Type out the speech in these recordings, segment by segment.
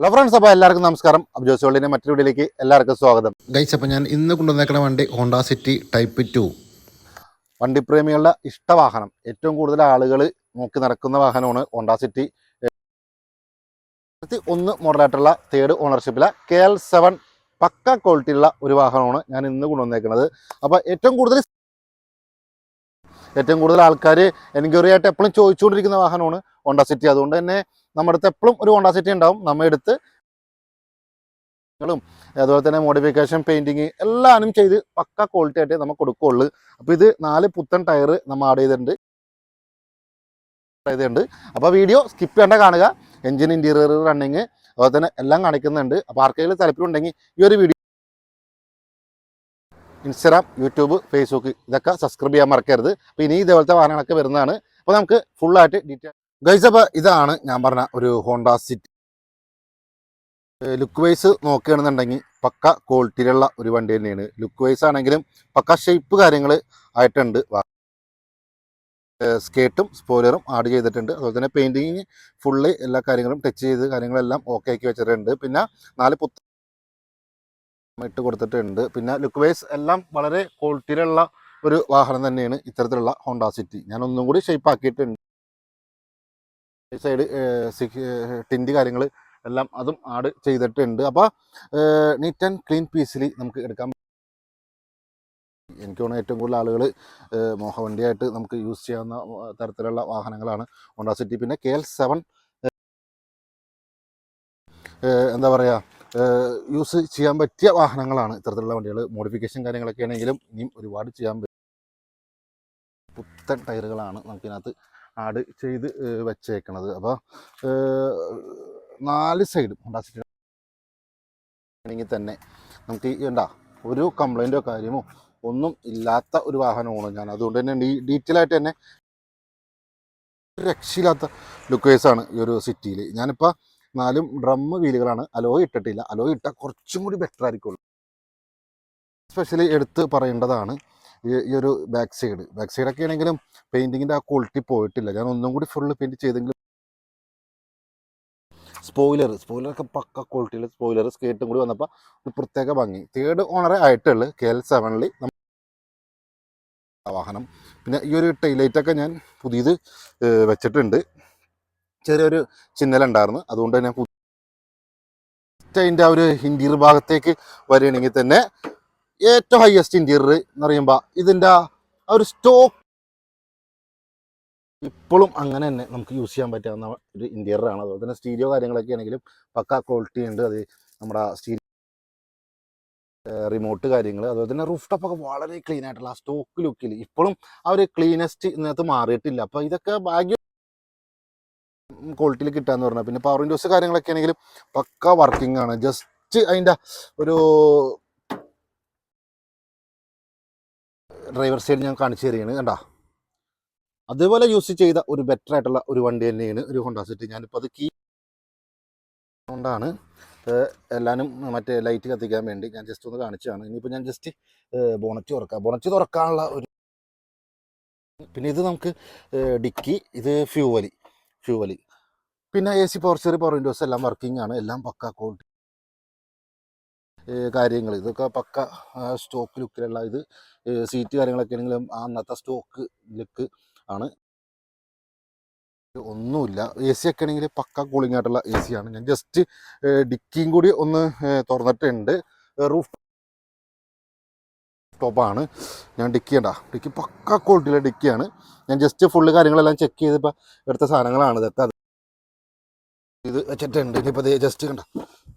Hello friends അപ്പോൾ എല്ലാവർക്കും നമസ്കാരം. അബ്ജോസ് വേൾഡിന്റെ മറ്റൊരു വീഡിയോയിലേക്ക് എല്ലാവർക്കും സ്വാഗതം. ഗൈസ് അപ്പോൾ ഞാൻ ഇന്ന് കൊണ്ടുവന്നേക്കുന്ന വണ്ടി ഹോണ്ട സിറ്റി ടൈപ്പ് ടു വണ്ടിപ്രേമികളുടെ ഇഷ്ടവാഹനം. ഏറ്റവും കൂടുതൽ ആളുകൾ നോക്കി നടക്കുന്ന വാഹനമാണ് ഹോണ്ട സിറ്റി രണ്ടായിരത്തി ഒന്ന് മോഡലായിട്ടുള്ള തേർഡ് ഓണർഷിപ്പിലെ കെ എൽ സെവൻ പക്ക ക്വാളിറ്റിയുള്ള ഒരു വാഹനമാണ് ഞാൻ ഇന്ന് കൊണ്ടുവന്നേക്കുന്നത് അപ്പോൾ ഏറ്റവും കൂടുതൽ ഏറ്റവും കൂടുതൽ ആൾക്കാർ എൻക്വയറി ആയിട്ട് എപ്പോഴും ചോദിച്ചുകൊണ്ടിരിക്കുന്ന വാഹനമാണ് ഹോണ്ട സിറ്റി അതുകൊണ്ട് തന്നെ നമ്മുടെ അടുത്ത് എപ്പോഴും ഒരു ഹോണ്ട സിറ്റി ഉണ്ടാവും. നമ്മുടെ അടുത്ത് ും അതുപോലെ തന്നെ മോഡിഫിക്കേഷൻ പെയിന്റിങ് എല്ലാനും ചെയ്ത് പക്ക ക്വാളിറ്റി ആയിട്ട് നമുക്ക് കൊടുക്കുകയുള്ളൂ അപ്പോൾ ഇത് നാല് പുത്തൻ ടയർ നമ്മൾ ആഡ് ചെയ്തിട്ടുണ്ട്. ചെയ്തിട്ടുണ്ട്. അപ്പോൾ വീഡിയോ സ്കിപ്പ് ചെയ്യേണ്ട കാണുക. എഞ്ചിൻ ഇന്റീരിയർ റണ്ണിങ് അതുപോലെ തന്നെ എല്ലാം കാണിക്കുന്നുണ്ട്. അപ്പോൾ ആർക്കെങ്കിലും താല്പര്യമുണ്ടെങ്കിൽ ഈ ഒരു വീഡിയോ ഇൻസ്റ്റാഗ്രാം യൂട്യൂബ് ഫേസ്ബുക്ക് ഇതൊക്കെ സബ്സ്ക്രൈബ് ചെയ്യാൻ മറക്കരുത്. അപ്പോൾ ഇനി ഇതേപോലത്തെ വാഹനങ്ങളൊക്കെ വരുന്നതാണ്. അപ്പോൾ നമുക്ക് ഫുള്ളായിട്ട് ഡീറ്റെയിൽ ഗൈസ് അപ്പോൾ ഇതാണ് ഞാൻ പറഞ്ഞ ഒരു ഹോണ്ട സിറ്റി ലുക്ക് വൈസ് നോക്കുകയാണെന്നുണ്ടെങ്കിൽ പക്ക ക്വാളിറ്റിയിലുള്ള ഒരു വണ്ടി തന്നെയാണ്. ലുക്ക് വൈസ് ആണെങ്കിലും പക്ക ഷേപ്പ് കാര്യങ്ങൾ ആയിട്ടുണ്ട്. സ്കേട്ടും സ്പോയിലറും ആഡ് ചെയ്തിട്ടുണ്ട്. അതുപോലെ തന്നെ പെയിന്റിങ് ഫുള്ള് എല്ലാ കാര്യങ്ങളും ടച്ച് ചെയ്ത് കാര്യങ്ങളെല്ലാം ഓക്കെ ആക്കി വെച്ചിട്ടുണ്ട്. പിന്നെ നാല് പുത്ത ഇട്ട് കൊടുത്തിട്ടുണ്ട്. പിന്നെ ലുക്ക് വൈസ് എല്ലാം വളരെ ക്വാളിറ്റിയിലുള്ള ഒരു വാഹനം തന്നെയാണ് ഇത്തരത്തിലുള്ള ഹോണ്ട സിറ്റി ഞാൻ ഒന്നും കൂടി ഷേപ്പ് ആക്കിയിട്ടുണ്ട്. സൈഡ് ടിന്റ് കാര്യങ്ങൾ എല്ലാം അതും ആഡ് ചെയ്തിട്ടുണ്ട്. അപ്പോൾ നീറ്റ് ആൻഡ് ക്ലീൻ പീസിൽ നമുക്ക് എടുക്കാൻ എനിക്ക് തോന്നുന്നു ഏറ്റവും കൂടുതൽ ആളുകൾ മോഹവണ്ടിയായിട്ട് നമുക്ക് യൂസ് ചെയ്യാവുന്ന തരത്തിലുള്ള വാഹനങ്ങളാണ് ഹോണ്ട സിറ്റി. പിന്നെ കെ എൽ സെവൻ എന്താ പറയുക യൂസ് ചെയ്യാൻ പറ്റിയ വാഹനങ്ങളാണ് ഇത്തരത്തിലുള്ള വണ്ടികൾ മോഡിഫിക്കേഷൻ കാര്യങ്ങളൊക്കെ ആണെങ്കിലും ഇനിയും ഒരുപാട് ചെയ്യാൻ പറ്റും. പുത്തൻ ടയറുകളാണ് നമുക്കിതിനകത്ത് ആഡ് ചെയ്ത് വെച്ചേക്കണത്. അപ്പോൾ നാല് സൈഡും ആണെങ്കിൽ തന്നെ നമുക്ക് ഈ ഒരു കംപ്ലൈന്റോ കാര്യമോ ഒന്നും ഇല്ലാത്ത ഒരു വാഹനമാണ് ഞാൻ. അതുകൊണ്ട് തന്നെ ഡീ ഡീറ്റെയിൽ ആയിട്ട് തന്നെ രക്ഷയില്ലാത്ത ലുക്കേഴ്സാണ് ഈ ഒരു സിറ്റിയിൽ ഞാനിപ്പോൾ നാലും ഡ്രം വീലുകളാണ് അലോയ് ഇട്ടിട്ടില്ല. അലോയ് ഇട്ടാൽ കുറച്ചും കൂടി ബെറ്റർ ആയിരിക്കുള്ളൂ. സ്പെഷ്യലി എടുത്ത് പറയേണ്ടതാണ് ഈ ഒരു ബാക്ക് സൈഡ് ബാക്ക് സൈഡൊക്കെ ആണെങ്കിലും പെയിന്റിങ്ങിന്റെ ആ ക്വാളിറ്റി പോയിട്ടില്ല. ഞാൻ ഒന്നും കൂടി ഫുള്ള് പെയിന്റ് ചെയ്തെങ്കിലും സ്പോയിലർ സ്പോയിലറൊക്കെ പക്ക ക്വാളിറ്റിയിൽ സ്പോയിലർ സ്കേട്ടും കൂടി വന്നപ്പോൾ ഒരു പ്രത്യേക ഭംഗി. തേർഡ് ഓണറെ ആയിട്ടുള്ളത് കെ എൽ സെവനിൽ വാഹനം. പിന്നെ ഈ ഒരു ടൈലൈറ്റൊക്കെ ഞാൻ പുതിയത് വെച്ചിട്ടുണ്ട്. ചെറിയൊരു ചിന്നലുണ്ടായിരുന്നു അതുകൊണ്ട് തന്നെ അതിന്റെ ആ ഒരു ഇന്റീരിയർ ഭാഗത്തേക്ക് വരികയാണെങ്കിൽ തന്നെ ഏറ്റവും ഹയസ്റ്റ് ഇന്റീരിയർ എന്ന് പറയുമ്പോൾ ഇതിന്റെ ആ ഒരു സ്റ്റോക്ക് ഇപ്പോഴും അങ്ങനെ തന്നെ നമുക്ക് യൂസ് ചെയ്യാൻ പറ്റാവുന്ന ഒരു ഇന്റീരിയറാണ് അതുപോലെ തന്നെ സ്റ്റീരിയോ കാര്യങ്ങളൊക്കെ ആണെങ്കിലും പക്ക ക്വാളിറ്റി ഉണ്ട്. അത് നമ്മുടെ സ്റ്റീരിയോ റിമോട്ട് കാര്യങ്ങൾ അതുപോലെ തന്നെ റൂഫ് ടോപ്പ് ഒക്കെ വളരെ ക്ലീൻ ആയിട്ടുള്ള ആ സ്റ്റോക്ക് ലുക്കിൽ ഇപ്പോഴും ആ ഒരു ക്ലീനസ്റ്റ് ഇതിനകത്ത് മാറിയിട്ടില്ല. അപ്പോൾ ഇതൊക്കെ ഭാഗ്യം ക്വാളിറ്റിയിൽ കിട്ടാന്ന് പറഞ്ഞാൽ പിന്നെ പവർ വിൻഡോസ് കാര്യങ്ങളൊക്കെ ആണെങ്കിലും പക്ക വർക്കിംഗ് ആണ്. ജസ്റ്റ് അതിന്റെ ഒരു ഡ്രൈവർ സൈഡ് ഞാൻ കാണിച്ചു തരികയാണ് കണ്ടാ? അതേപോലെ യൂസ് ചെയ്ത ഒരു ബെറ്റർ ആയിട്ടുള്ള ഒരു വണ്ടി തന്നെയാണ് ഒരു ഹോണ്ട സിറ്റി ഞാനിപ്പോൾ അത് കീ കൊണ്ടാണ് എല്ലാവരും മറ്റേ ലൈറ്റ് കത്തിക്കാൻ വേണ്ടി ഞാൻ ജസ്റ്റ് ഒന്ന് കാണിച്ചതാണ്. ഇനിയിപ്പോൾ ഞാൻ ജസ്റ്റ് ബോണറ്റ് തുറക്കാം. ബോണറ്റ് തുറക്കാനുള്ള ഒരു പിന്നെ ഇത് നമുക്ക് ഡിക്കി ഇത് ഫ്യൂവലി ഫ്യൂവലി പിന്നെ എ സി പവർ ചെറിയ പവർ വിൻഡോസ് എല്ലാം വർക്കിംഗ് ആണ്. എല്ലാം പക്കാ ക്വാളിറ്റി കാര്യങ്ങൾ ഇതൊക്കെ പക്ക സ്റ്റോക്ക് ലുക്കിലുള്ള ഇത് സീറ്റ് കാര്യങ്ങളൊക്കെ ആണെങ്കിലും ആ അന്നത്തെ സ്റ്റോക്ക് ലുക്ക് ആണ്. ഒന്നുമില്ല. എ സി ഒക്കെ ആണെങ്കിൽ പക്ക കൂളിംഗ് ആയിട്ടുള്ള എ സി ആണ്. ഞാൻ ജസ്റ്റ് ഡിക്കിയും കൂടി ഒന്ന് തുറന്നിട്ടുണ്ട്. റൂഫ് ടോപ്പാണ് ഞാൻ ഡിക്കി ചെയ്യണ്ട ഡിക്കി പക്ക ക്വാളിറ്റിയിലെ ഡിക്കിയാണ് ഞാൻ ജസ്റ്റ് ഫുള്ള് കാര്യങ്ങളെല്ലാം ചെക്ക് ചെയ്തപ്പോൾ എടുത്ത സാധനങ്ങളാണ്. ഇതൊക്കെ അത് ഇത് വെച്ചിട്ടുണ്ട്. ഇനിയിപ്പോൾ ജസ്റ്റ് കണ്ട.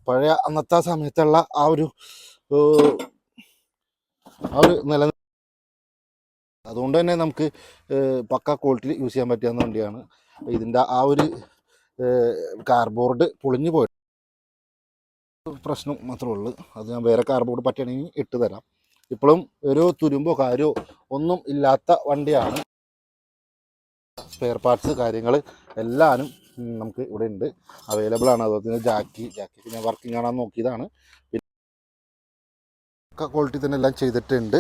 പഴയ അന്നത്തെ സമയത്തുള്ള ആ ഒരു ആ ഒരു നില അതുകൊണ്ട് തന്നെ നമുക്ക് പക്ക ക്വാളിറ്റിയിൽ യൂസ് ചെയ്യാൻ പറ്റിയ വണ്ടിയാണ്. ഇതിന്റെ ആ ഒരു കാർബോർഡ് പൊളിഞ്ഞു പോയ പ്രശ്നം മാത്രമേ ഉള്ളൂ. അത് ഞാൻ വേറെ കാർബോർഡ് പറ്റുകയാണെങ്കിൽ ഇട്ട് തരാം. ഇപ്പോഴും ഒരു തുരുമ്പോ കാര്യമോ ഒന്നും ഇല്ലാത്ത വണ്ടിയാണ്. സ്പെയർ പാർട്സ് കാര്യങ്ങൾ എല്ലാനും ഉം, നമുക്ക് ഇവിടെ ഉണ്ട്. അവൈലബിൾ ആണ്. അതുപോലെ തന്നെ ജാക്കി ജാക്കി പിന്നെ വർക്കിംഗ് കാണാൻ നോക്കിയതാണ്. പിന്നെ ക്വാളിറ്റി തന്നെ എല്ലാം ചെയ്തിട്ടുണ്ട്.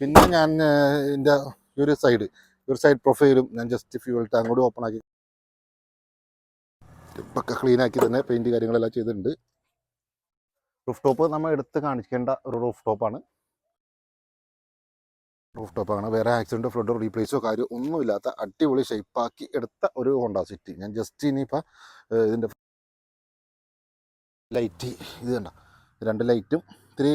പിന്നെ ഞാൻ എന്റെ ഈ ഒരു സൈഡ് ഈ ഒരു സൈഡ് പ്രൊഫൈലും ഞാൻ ജസ്റ്റ് ഫ്യൂൽ ടാങ്ക് കൂടി ഓപ്പൺ ആക്കി പക്ക ക്ലീൻ ആക്കി തന്നെ പെയിന്റ് കാര്യങ്ങളെല്ലാം ചെയ്തിട്ടുണ്ട്. റൂഫ് ടോപ്പ് നമ്മൾ എടുത്ത് കാണിക്കേണ്ട ഒരു റൂഫ് ടോപ്പാണ് റൂഫ് ടോപ്പാണ് വേറെ ആക്സിഡന്റോ ഫ്ലഡോ റീപ്ലേസോ കാര്യം ഒന്നുമില്ലാത്ത അടിപൊളി ഷേപ്പാക്കി എടുത്ത ഒരു ഹോണ്ട സിറ്റി ഞാൻ ജസ്റ്റ് ഇനിയിപ്പോൾ ഇതിന്റെ ലൈറ്റ് ഇത് കണ്ട? രണ്ട് ലൈറ്റും ഇത്തിരി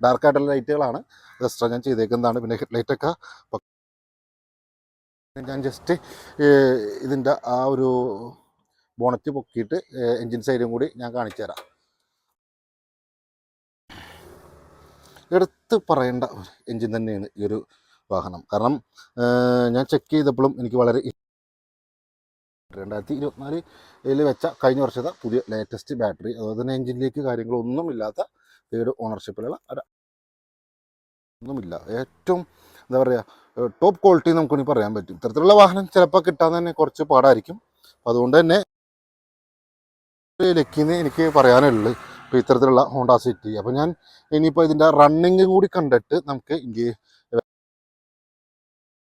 ഡാർക്കായിട്ടുള്ള ലൈറ്റുകളാണ് എക്സ്ട്രാ ഞാൻ ചെയ്തേക്കുന്നതാണ്. പിന്നെ ഹെഡ്ലൈറ്റൊക്കെ ഞാൻ ജസ്റ്റ് ഇതിന്റെ ആ ഒരു ബോണറ്റ് പൊക്കിയിട്ട് എൻജിൻ സൈഡും കൂടി ഞാൻ കാണിച്ചു തരാം എടുത്ത് പറയേണ്ട എൻജിൻ തന്നെയാണ് ഈ ഒരു വാഹനം. കാരണം ഞാൻ ചെക്ക് ചെയ്തപ്പോഴും എനിക്ക് വളരെ രണ്ടായിരത്തി ഇരുപത്തിനാലിൽ വെച്ച കഴിഞ്ഞ വർഷത്തെ പുതിയ ലേറ്റസ്റ്റ് ബാറ്ററി അതുപോലെ തന്നെ എൻജിനിലേക്ക് കാര്യങ്ങളൊന്നും ഇല്ലാത്ത തേർഡ് ഓണർഷിപ്പിലുള്ള ഒരു ഒന്നുമില്ല. ഏറ്റവും എന്താ പറയുക ടോപ്പ് ക്വാളിറ്റി നമുക്കിനി പറയാൻ പറ്റും. ഇത്തരത്തിലുള്ള വാഹനം ചിലപ്പോൾ കിട്ടാൻ തന്നെ കുറച്ച് പാടായിരിക്കും. അതുകൊണ്ട് തന്നെ ലക്കിന്ന് എനിക്ക് പറയാനുള്ളത് ഇപ്പോൾ ഇത്തരത്തിലുള്ള ഹോണ്ട സിറ്റി. അപ്പോൾ ഞാൻ ഇനിയിപ്പോൾ ഇതിന്റെ റണ്ണിങ് കൂടി കണ്ടിട്ട് നമുക്ക് ഇന്ത്യ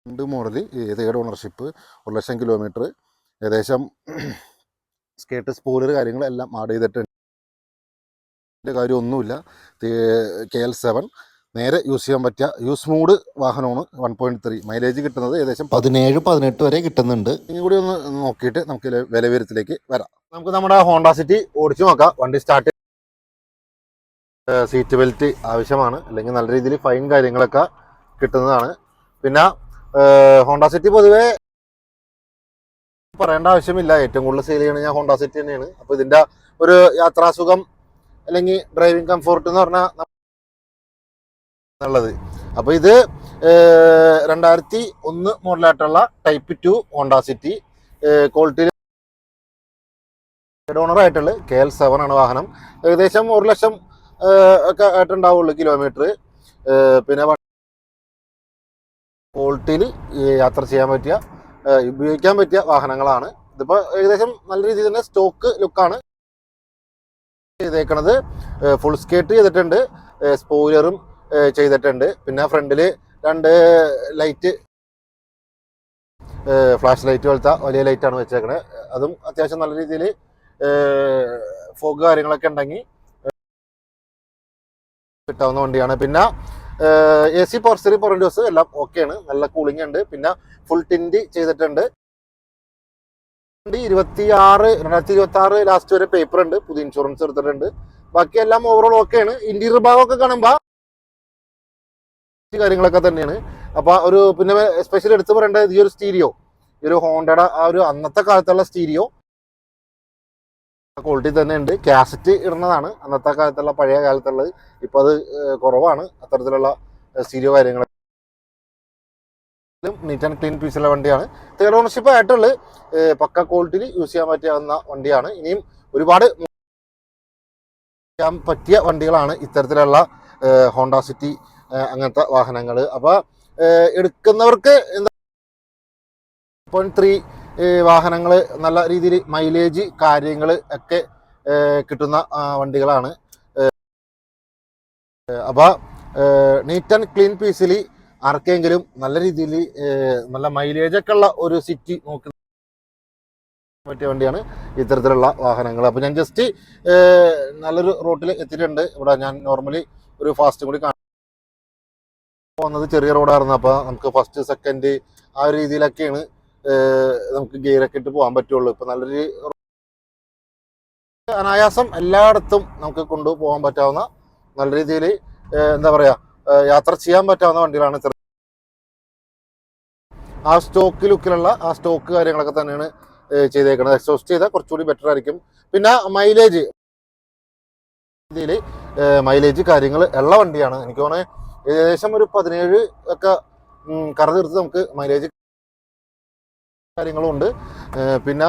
രണ്ട് മോഡൽ തേർഡ് ഓണർഷിപ്പ് ഒരു ലക്ഷം കിലോമീറ്റർ ഏകദേശം സ്കേട്ട് സ്പോയിലർ കാര്യങ്ങളെല്ലാം ആഡ് ചെയ്തിട്ടുണ്ട്. ഇതിന്റെ കാര്യമൊന്നുമില്ല. കെ എൽ സെവൻ നേരെ യൂസ് ചെയ്യാൻ പറ്റിയ യൂസ് മൂഡ് വാഹനമാണ് വൺ പോയിന്റ് ത്രീ മൈലേജ് കിട്ടുന്നത് ഏകദേശം പതിനേഴ് പതിനെട്ട് വരെ കിട്ടുന്നുണ്ട്. ഇനി കൂടി ഒന്ന് നോക്കിയിട്ട് നമുക്ക് വിലവിരുത്തിലേക്ക് വരാം. നമുക്ക് നമ്മുടെ ഹോണ്ട സിറ്റി ഓടിച്ചു നോക്കാം. വണ്ടി സ്റ്റാർട്ട് സീറ്റ് ബെൽറ്റ് ആവശ്യമാണ്. അല്ലെങ്കിൽ നല്ല രീതിയിൽ ഫൈൻ കാര്യങ്ങളൊക്കെ കിട്ടുന്നതാണ്. പിന്നെ ഹോണ്ട സിറ്റി പൊതുവേ പറയേണ്ട ആവശ്യമില്ല. ഏറ്റവും കൂടുതൽ സെയിൽ ചെയ്യണത് ഞാൻ ഹോണ്ട സിറ്റി തന്നെയാണ്. അപ്പോൾ ഇതിന്റെ ഒരു യാത്രാസുഖം അല്ലെങ്കിൽ ഡ്രൈവിംഗ് കംഫോർട്ട് എന്ന് പറഞ്ഞാൽ എന്നുള്ളത് അപ്പോൾ ഇത് രണ്ടായിരത്തി ഒന്ന് മോഡലായിട്ടുള്ള ടൈപ്പ് ടു ഹോണ്ട സിറ്റി ക്വാളിറ്റിയിൽ ഓണർ ആയിട്ടുള്ള കെ എൽ സെവൻ ആണ് വാഹനം. ഏകദേശം ഒരു ലക്ഷം ഒക്കെ ആയിട്ടുണ്ടാവുള്ളൂ കിലോമീറ്റർ പിന്നെ ക്വാളിറ്റിയിൽ യാത്ര ചെയ്യാൻ പറ്റിയ ഉപയോഗിക്കാൻ പറ്റിയ വാഹനങ്ങളാണ്. ഇതിപ്പോൾ ഏകദേശം നല്ല രീതിയിൽ തന്നെ സ്റ്റോക്ക് ലുക്കാണ് ചെയ്തേക്കണത്. ഫുൾ സ്കേറ്റ് ചെയ്തിട്ടുണ്ട്. സ്പോയിലറും ചെയ്തിട്ടുണ്ട്. പിന്നെ ഫ്രണ്ടിൽ രണ്ട് ലൈറ്റ് ഫ്ലാഷ് ലൈറ്റ് പോലത്തെ വലിയ ലൈറ്റാണ് വെച്ചേക്കണത് അതും അത്യാവശ്യം നല്ല രീതിയിൽ ഫോഗ് കാര്യങ്ങളൊക്കെ ഉണ്ടെങ്കിൽ കിട്ടാവുന്ന വണ്ടിയാണ്. പിന്നെ എ സി പോർച്ചറി പൊറൻഡോസ് എല്ലാം ഓക്കെയാണ് നല്ല കൂളിംഗ് ഉണ്ട്. പിന്നെ ഫുൾ ടിൻഡ് ചെയ്തിട്ടുണ്ട്. വണ്ടി ഇരുപത്തി ആറ് രണ്ടായിരത്തി ഇരുപത്തി ആറ് ലാസ്റ്റ് വരെ പേപ്പർ ഉണ്ട്. പുതിയ ഇൻഷുറൻസ് എടുത്തിട്ടുണ്ട്. ബാക്കി ബാക്കിയെല്ലാം ഓവറോൾ ഓക്കെയാണ് ഇന്റീരിയർ ഭാഗമൊക്കെ കാണുമ്പോൾ കാര്യങ്ങളൊക്കെ തന്നെയാണ്. അപ്പൊ ഒരു പിന്നെ സ്പെഷ്യൽ എടുത്ത് പറയേണ്ടത് ഈ ഒരു സ്റ്റീരിയോ ഈ ഒരു ഹോണ്ടയുടെ ആ ഒരു അന്നത്തെ കാലത്തുള്ള സ്റ്റീരിയോ ക്വാളിറ്റി തന്നെ ഉണ്ട് കാസറ്റ് ഇടുന്നതാണ് അന്നത്തെ കാലത്തുള്ള പഴയ കാലത്തുള്ളത്. ഇപ്പൊ അത് കുറവാണ്. അത്തരത്തിലുള്ള സ്റ്റീരിയോ കാര്യങ്ങൾ നീറ്റ് ആൻഡ് ക്ലീൻ പീസുള്ള വണ്ടിയാണ്. തേർഡ് ഓണർഷിപ്പ് ആയിട്ടുള്ള പക്ക ക്വാളിറ്റിയിൽ യൂസ് ചെയ്യാൻ പറ്റാവുന്ന വണ്ടിയാണ്. ഇനിയും ഒരുപാട് ചെയ്യാൻ പറ്റിയ വണ്ടികളാണ് ഇത്തരത്തിലുള്ള ഹോണ്ട സിറ്റി അങ്ങനത്തെ വാഹനങ്ങൾ അപ്പോൾ എടുക്കുന്നവർക്ക് എന്താ പോയിന്റ് ത്രീ വാഹനങ്ങൾ നല്ല രീതിയിൽ മൈലേജ് കാര്യങ്ങൾ ഒക്കെ കിട്ടുന്ന വണ്ടികളാണ്. അപ്പോൾ നീറ്റ് ആൻഡ് ക്ലീൻ പീസിൽ ആർക്കെങ്കിലും നല്ല രീതിയിൽ നല്ല മൈലേജൊക്കെ ഉള്ള ഒരു സിറ്റി നോക്കി പറ്റിയ വണ്ടിയാണ് ഇത്തരത്തിലുള്ള വാഹനങ്ങൾ അപ്പോൾ ഞാൻ ജസ്റ്റ് നല്ലൊരു റോട്ടിൽ എത്തിയിട്ടുണ്ട്. ഇവിടെ ഞാൻ നോർമലി ഒരു ഫാസ്റ്റും കൂടി കാണാൻ പോകുന്നത് ചെറിയ റോഡായിരുന്നു അപ്പോൾ നമുക്ക് ഫസ്റ്റ് സെക്കൻഡ് ആ ഒരു രീതിയിലൊക്കെയാണ് നമുക്ക് ഗിയറൊക്കെ ഇട്ട് പോകാൻ പറ്റുള്ളൂ. ഇപ്പം നല്ലൊരു അനായാസം എല്ലായിടത്തും നമുക്ക് കൊണ്ടുപോകാൻ പറ്റാവുന്ന നല്ല രീതിയിൽ എന്താ പറയുക യാത്ര ചെയ്യാൻ പറ്റാവുന്ന വണ്ടികളാണ് ഇത്തരം ആ സ്റ്റോക്ക് ലുക്കിലുള്ള ആ സ്റ്റോക്ക് കാര്യങ്ങളൊക്കെ തന്നെയാണ് ചെയ്തേക്കുന്നത് എക്സോസ്റ്റ് ചെയ്താൽ കുറച്ചുകൂടി ബെറ്റർ ആയിരിക്കും. പിന്നെ മൈലേജ് രീതിയിൽ മൈലേജ് കാര്യങ്ങൾ ഉള്ള വണ്ടിയാണ്. എനിക്ക് തോന്നുന്നത് ഏകദേശം ഒരു പതിനേഴ് ഒക്കെ കറ തീർത്ത് നമുക്ക് മൈലേജ് കാര്യങ്ങളും ഉണ്ട് പിന്നെ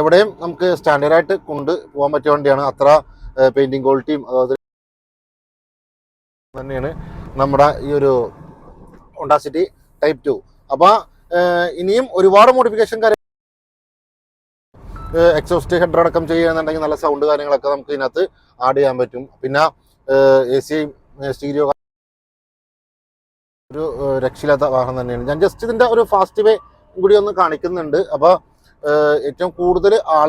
എവിടെയും നമുക്ക് സ്റ്റാൻഡേർഡായിട്ട് കൊണ്ട് പോകാൻ പറ്റിയ വണ്ടിയാണ് അത്ര പെയിന്റിങ് ക്വാളിറ്റിയും അതായത് തന്നെയാണ് നമ്മുടെ ഈ ഒരു ഹോണ്ടാ സിറ്റി ടൈപ്പ് ടു അപ്പോൾ ഇനിയും ഒരുപാട് മോഡിഫിക്കേഷൻ കാര്യം എക്സോസ്റ്റ് ഹെഡർ അടക്കം ചെയ്യുകയാണെന്നുണ്ടെങ്കിൽ നല്ല സൗണ്ട് കാര്യങ്ങളൊക്കെ നമുക്ക് ഇതിനകത്ത് ആഡ് ചെയ്യാൻ പറ്റും. പിന്നെ എ സി സ്റ്റീരിയോ ഒരു രക്ഷയില്ലാത്ത വാഹനം തന്നെയാണ്. ഞാൻ ജസ്റ്റ് ഇതിന്റെ ഒരു ഫാസ്റ്റ് വേ കൂടി ഒന്ന് കാണിക്കുന്നുണ്ട്. അപ്പോൾ ഏറ്റവും കൂടുതൽ ആൾ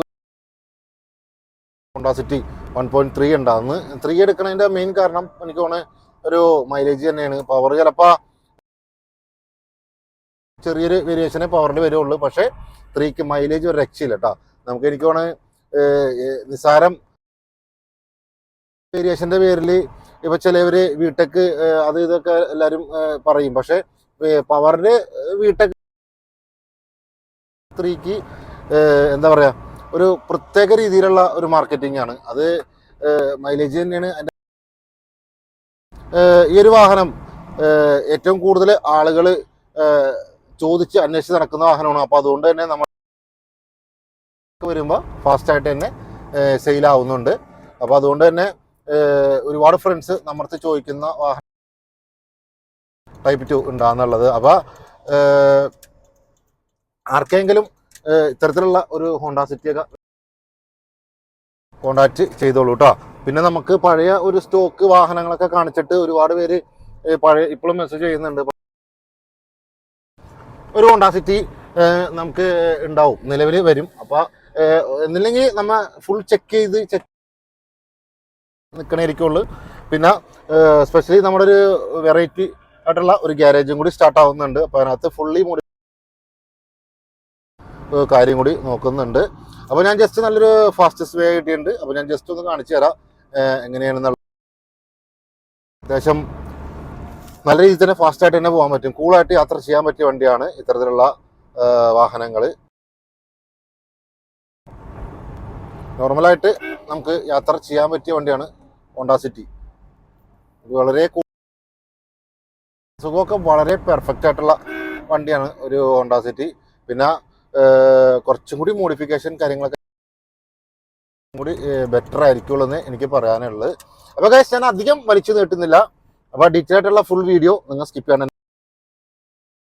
Honda City one point three ഉണ്ടാകുന്നു ത്രീ എടുക്കുന്നതിന്റെ മെയിൻ കാരണം എനിക്ക് തോന്നുന്നത് ഒരു മൈലേജ് തന്നെയാണ്. പവർ ചിലപ്പോൾ ചെറിയൊരു വേരിയേഷനെ പവറിൽ വരുള്ളൂ. പക്ഷേ ത്രീക്ക് മൈലേജ് ഒരു രക്ഷയില്ല കേട്ടോ. നമുക്ക് എനിക്ക് തോന്നുന്നത് നിസാരം വേരിയേഷന്റെ പേരിൽ ഇപ്പൊ ചിലവര് വീട്ടക്ക് അത് ഇതൊക്കെ എല്ലാവരും പറയും. പക്ഷെ പവറിന് വീട്ടക്ക് ത്രീക്ക് എന്താ പറയുക ഒരു പ്രത്യേക രീതിയിലുള്ള ഒരു മാർക്കറ്റിംഗ് ആണ്. അത് മൈലേജ് തന്നെയാണ്. അതിന്റെ ഈ ഒരു വാഹനം ഏറ്റവും കൂടുതൽ ആളുകൾ ചോദിച്ച് അന്വേഷിച്ച് നടക്കുന്ന വാഹനമാണ്. അപ്പോൾ അതുകൊണ്ട് തന്നെ നമ്മൾ വരുമ്പോൾ ഫാസ്റ്റായിട്ട് തന്നെ സെയിലാവുന്നുണ്ട് അപ്പോൾ അതുകൊണ്ട് തന്നെ ഒരുപാട് ഫ്രണ്ട്സ് നമ്മൾക്ക് ചോദിക്കുന്ന വാഹനം ടൈപ്പ് ടു ഉണ്ടാകുന്നുള്ളത് അപ്പോൾ ആർക്കെങ്കിലും ഇത്തരത്തിലുള്ള ഒരു ഹോണ്ട സിറ്റിയൊക്കെ കോണ്ടാക്ട് ചെയ്തോളൂ കേട്ടോ പിന്നെ നമുക്ക് പഴയ ഒരു സ്റ്റോക്ക് വാഹനങ്ങളൊക്കെ കാണിച്ചിട്ട് ഒരുപാട് പേര് പഴയ ഇപ്പോഴും മെസ്സേജ് ചെയ്യുന്നുണ്ട്. ഒരു ഹോണ്ട സിറ്റി നമുക്ക് ഉണ്ടാവും. നിലവിൽ വരും. അപ്പോൾ എന്നില്ലെങ്കിൽ നമ്മ ഫുൾ ചെക്ക് ചെയ്ത് ചെക്ക് നിൽക്കണേരിക്കുള്ളൂ പിന്നെ സ്പെഷ്യലി നമ്മുടെ ഒരു വെറൈറ്റി ആയിട്ടുള്ള ഒരു ഗ്യാരേജും കൂടി സ്റ്റാർട്ട് ആവുന്നുണ്ട്. അപ്പോൾ അതിനകത്ത് ഫുള്ളി കാര്യം കൂടി നോക്കുന്നുണ്ട്. അപ്പോൾ ഞാൻ ജസ്റ്റ് നല്ലൊരു ഫാസ്റ്റസ്റ്റ് വേ കിട്ടിയിട്ടുണ്ട്. അപ്പോൾ ഞാൻ ജസ്റ്റ് ഒന്ന് കാണിച്ചു തരാം. എങ്ങനെയാണെന്നുള്ള അത്യാവശ്യം നല്ല രീതിയിൽ തന്നെ ഫാസ്റ്റായിട്ട് തന്നെ പോകാൻ പറ്റും. കൂളായിട്ട് യാത്ര ചെയ്യാൻ പറ്റിയ വണ്ടിയാണ് ഇത്തരത്തിലുള്ള വാഹനങ്ങൾ നോർമലായിട്ട് നമുക്ക് യാത്ര ചെയ്യാൻ പറ്റിയ വണ്ടിയാണ് ഹോണ്ട സിറ്റി. വളരെ സുഖമൊക്കെ വളരെ പെർഫെക്റ്റ് ആയിട്ടുള്ള വണ്ടിയാണ് ഒരു ഹോണ്ട സിറ്റി. പിന്നെ കുറച്ചും കൂടി മോഡിഫിക്കേഷൻ കാര്യങ്ങളൊക്കെ കൂടി ബെറ്റർ ആയിരിക്കുള്ളൂ എന്ന് എനിക്ക് പറയാനുള്ളത്. അപ്പോൾ ഗൈസ് ഞാൻ അധികം വലിച്ചു നീട്ടുന്നില്ല. അപ്പോൾ ഡീറ്റെയിൽ ആയിട്ടുള്ള ഫുൾ വീഡിയോ നിങ്ങൾ സ്കിപ്പ് ചെയ്യണം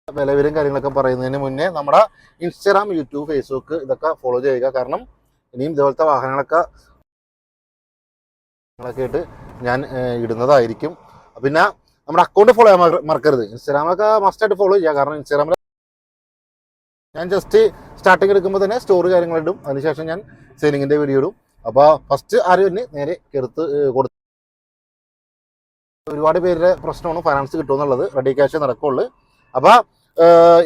വിലവരും കാര്യങ്ങളൊക്കെ പറയുന്നതിന് മുന്നേ നമ്മുടെ ഇൻസ്റ്റാഗ്രാം യൂട്യൂബ് ഫേസ്ബുക്ക് ഇതൊക്കെ ഫോളോ ചെയ്യുക. കാരണം ഇനിയും ഇതുപോലത്തെ വാഹനങ്ങളൊക്കെ ങ്ങളൊക്കെ ആയിട്ട് ഞാൻ ഇടുന്നതായിരിക്കും. പിന്നെ നമ്മുടെ അക്കൗണ്ട് ഫോളോ ചെയ്യാൻ മറ- മറക്കരുത്. ഇൻസ്റ്റാഗ്രാമൊക്കെ മസ്റ്റായിട്ട് ഫോളോ ചെയ്യുക. കാരണം ഇൻസ്റ്റാഗ്രാമിൽ ഞാൻ ജസ്റ്റ് സ്റ്റാർട്ടിങ് എടുക്കുമ്പോൾ തന്നെ സ്റ്റോറി കാര്യങ്ങളിടും അതിനുശേഷം ഞാൻ സെയിലിങ്ങിന്റെ വീഡിയോ ഇടും. അപ്പോൾ ഫസ്റ്റ് ആരും തന്നെ നേരെ കെടുത്ത് കൊടുത്തു ഒരുപാട് പേരുടെ പ്രശ്നമാണ് ഫൈനാൻസ് കിട്ടുമെന്നുള്ളത് റെഡി ക്യാഷ് നടക്കുള്ളൂ. അപ്പോൾ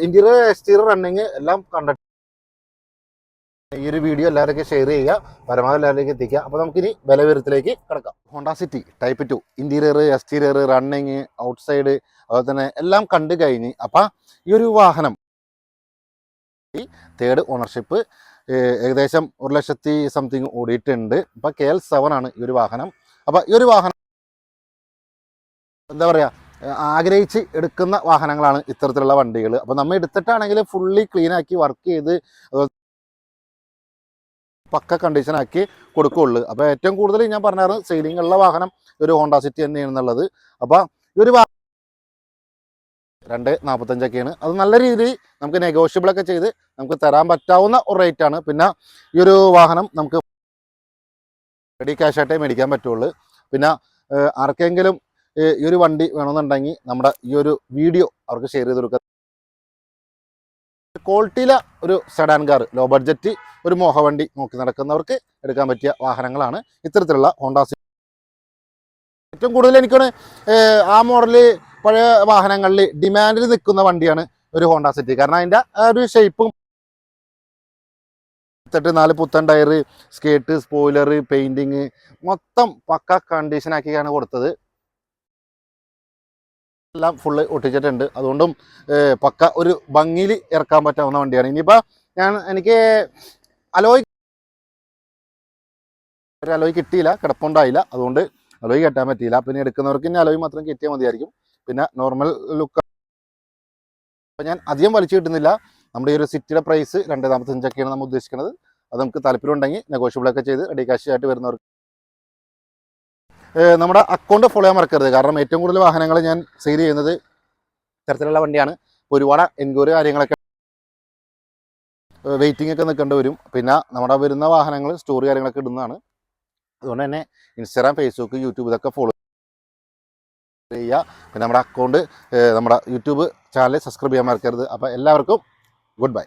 ഇന്റീരിയർ എക്സ്റ്റീരിയർ റണ്ണിങ് എല്ലാം കണ്ടിട്ട് ഈ ഒരു വീഡിയോ എല്ലാവർക്കും ഷെയർ ചെയ്യുക പരമാവധി എല്ലാവരിലേക്ക് എത്തിക്കുക. അപ്പോൾ നമുക്കിനി ബലവീരത്തിലേക്ക് കിടക്കാം. Honda City type two interior exterior running outside അതുപോലെ തന്നെ എല്ലാം കണ്ടു കഴിഞ്ഞ് അപ്പം ഈ ഒരു വാഹനം തേർഡ് ഓണർഷിപ്പ് ഏകദേശം ഒരു ലക്ഷത്തി സംതിങ് ഓടിയിട്ടുണ്ട് ഇപ്പം കെ എൽ സെവൻ ആണ് ഈ ഒരു വാഹനം. അപ്പം ഈ ഒരു വാഹനം എന്താ പറയുക ആഗ്രഹിച്ച് എടുക്കുന്ന വാഹനങ്ങളാണ് ഇത്തരത്തിലുള്ള വണ്ടികൾ. അപ്പം നമ്മൾ എടുത്തിട്ടാണെങ്കിൽ ഫുള്ളി ക്ലീനാക്കി വർക്ക് ചെയ്ത് പക്ക കണ്ടീഷൻ ആക്കി കൊടുക്കുകയുള്ളൂ അപ്പോൾ ഏറ്റവും കൂടുതൽ ഞാൻ പറഞ്ഞാറ് സെയിലിംഗ് ഉള്ള വാഹനം ഒരു ഹോണ്ട സിറ്റി തന്നെയാണെന്നുള്ളത്. അപ്പോൾ ഈ ഒരു രണ്ട് നാൽപ്പത്തഞ്ചൊക്കെയാണ് അത് നല്ല രീതിയിൽ നമുക്ക് നെഗോഷ്യബിളൊക്കെ ചെയ്ത് നമുക്ക് തരാൻ പറ്റാവുന്ന ഒരു റേറ്റാണ് പിന്നെ ഈ ഒരു വാഹനം നമുക്ക് റെഡി ക്യാഷ് ആയിട്ടേ മേടിക്കാൻ പറ്റുള്ളൂ. പിന്നെ ആർക്കെങ്കിലും ഈ ഒരു വണ്ടി വേണമെന്നുണ്ടെങ്കിൽ നമ്മുടെ ഈ ഒരു വീഡിയോ അവർക്ക് ഷെയർ ചെയ്ത് കൊടുക്കുക. ക്വാളിറ്റിയിലെ ഒരു സെഡാൻ കാർ ലോ ബഡ്ജറ്റ് ഒരു മോഹവണ്ടി നോക്കി നടക്കുന്നവർക്ക് എടുക്കാൻ പറ്റിയ വാഹനങ്ങളാണ് ഇത്തരത്തിലുള്ള ഹോണ്ടാസി ഏറ്റവും കൂടുതൽ എനിക്കാണ് ആ മോഡൽ പഴയ വാഹനങ്ങളിൽ ഡിമാൻഡിൽ നിൽക്കുന്ന വണ്ടിയാണ് ഒരു ഹോണ്ട സിറ്റി കാരണം അതിന്റെ ആ ഒരു ഷേപ്പും ത്തിട്ട് നാല് പുത്തൻ ടയർ സ്കേട്ട് സ്പോയിലർ പെയിന്റിങ് മൊത്തം പക്ക കണ്ടീഷനാക്കിയാണ് കൊടുത്തത്. എല്ലാം ഫുള്ള് ഒട്ടിച്ചിട്ടുണ്ട്. അതുകൊണ്ടും പക്ക ഒരു ഭംഗിയിൽ ഇറക്കാൻ പറ്റാവുന്ന വണ്ടിയാണ്. ഇനിയിപ്പോൾ ഞാൻ എനിക്ക് അലോയ് ഒരു അലോയ് കിട്ടിയില്ല കിടപ്പുണ്ടായില്ല. അതുകൊണ്ട് അലോയ് കെട്ടാൻ പറ്റിയില്ല. പിന്നെ എടുക്കുന്നവർക്ക് ഇനി അലോയ് മാത്രം കെട്ടിയാൽ മതിയായിരിക്കും. പിന്നെ നോർമൽ ലുക്ക് അപ്പോൾ ഞാൻ അധികം വലിച്ചു കിട്ടുന്നില്ല. നമ്മുടെ ഈ ഒരു സിറ്റിയുടെ പ്രൈസ് രണ്ട് നാൽപ്പത്തഞ്ചൊക്കെയാണ് നമ്മൾ ഉദ്ദേശിക്കുന്നത്. അത് നമുക്ക് താല്പര്യമുണ്ടെങ്കിൽ നെഗോഷ്യബിൾ ഒക്കെ ചെയ്ത് റെഡി കാശ് ആയിട്ട് വരുന്നവർക്ക്. നമ്മുടെ അക്കൗണ്ട് ഫോളോ ചെയ്യാൻ മറക്കരുത്. കാരണം ഏറ്റവും കൂടുതൽ വാഹനങ്ങൾ ഞാൻ സെയിൽ ചെയ്യുന്നത് ഇത്തരത്തിലുള്ള വണ്ടിയാണ്. ഒരുപാട് എൻക്വയറി കാര്യങ്ങളൊക്കെ വെയിറ്റിംഗ് ഒക്കെ നിൽക്കേണ്ടി വരും. പിന്നെ നമ്മുടെ വരുന്ന വാഹനങ്ങൾ സ്റ്റോറി കാര്യങ്ങളൊക്കെ ഇടുന്നതാണ്. അതുകൊണ്ട് തന്നെ ഇൻസ്റ്റാഗ്രാം ഫേസ്ബുക്ക് യൂട്യൂബ് ഇതൊക്കെ ഫോളോ ചെയ്യുക. പിന്നെ നമ്മുടെ അക്കൗണ്ട് നമ്മുടെ യൂട്യൂബ് ചാനൽ സബ്സ്ക്രൈബ് ചെയ്യാൻ മറക്കരുത്. അപ്പോൾ എല്ലാവർക്കും ഗുഡ് ബൈ